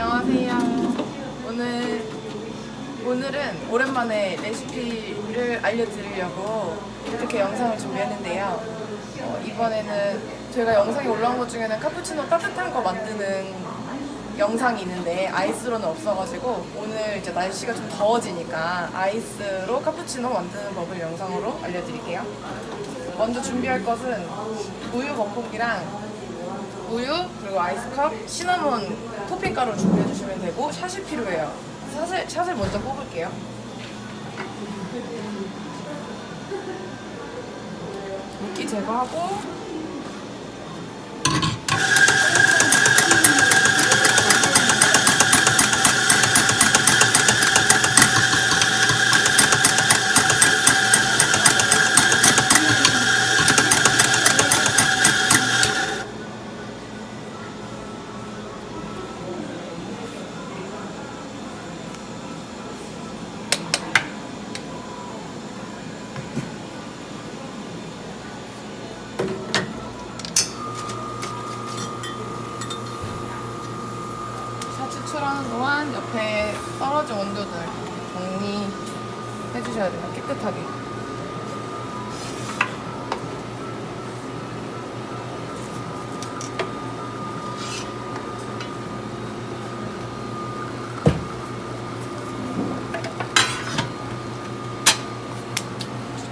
안녕하세요. 오늘 오늘은 오랜만에 레시피를 알려드리려고 이렇게 영상을 준비했는데요. 어, 이번에는 저희가 영상이 올라온 것 중에는 카푸치노 따뜻한 거 만드는 영상이 있는데 아이스로는 없어가지고 오늘 이제 날씨가 좀 더워지니까 아이스로 카푸치노 만드는 법을 영상으로 알려드릴게요. 먼저 준비할 것은 우유 거품기랑 우유 그리고 아이스컵, 시나몬 토핑 가루 준비해 주시면 되고 샷이 필요해요. 샷을 샷을 먼저 뽑을게요. 물기 제거하고 샷 추출하는 동안 옆에 떨어진 원두들 정리해 주셔야 돼요. 깨끗하게.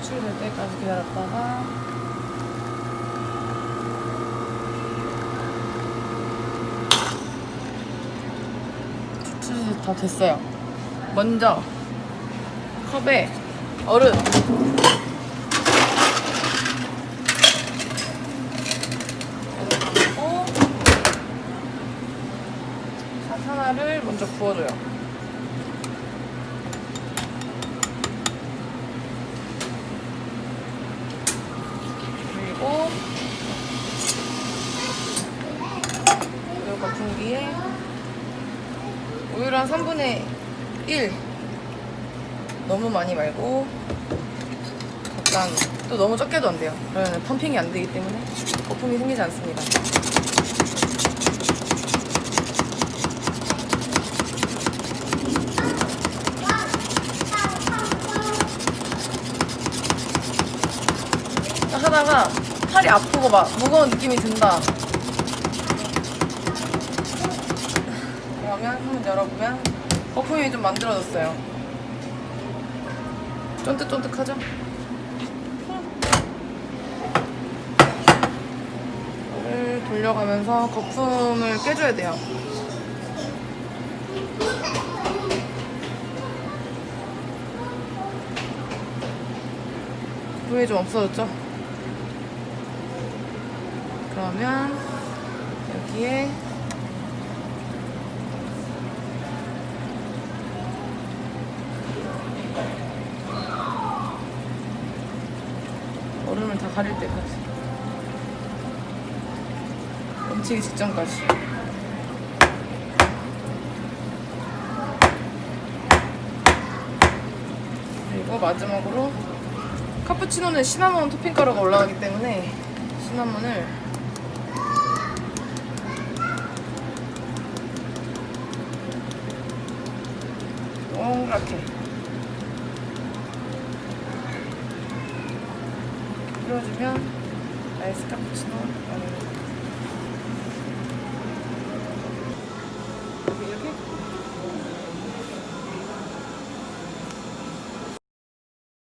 추출될 때까지 기다렸다가 추출이 다 됐어요. 먼저 컵에 얼음 그리고 샷 하나를 먼저 부어줘요. 그리고 우유 거품기에 우유랑 3분의 1 너무 많이 말고. 적당히. 또 너무 적게도 안 돼요. 그러면 펌핑이 안 되기 때문에 거품이 생기지 않습니다. 딱 하다가 팔이 아프고 막 무거운 느낌이 든다 그러면 한번 열어보면 거품이 좀 만들어졌어요. 쫀득쫀득하죠? 이거를 돌려가면서 거품을 깨줘야 돼요. 거품이 좀 없어졌죠? 그러면 여기에 얼음을 다 가릴 때까지. 넘치기 직전까지. 그리고 마지막으로 카푸치노는 시나몬 토핑 가루가 올라가기 때문에 시나몬을 동그랗게 뿌려주면 아이스 카푸치노.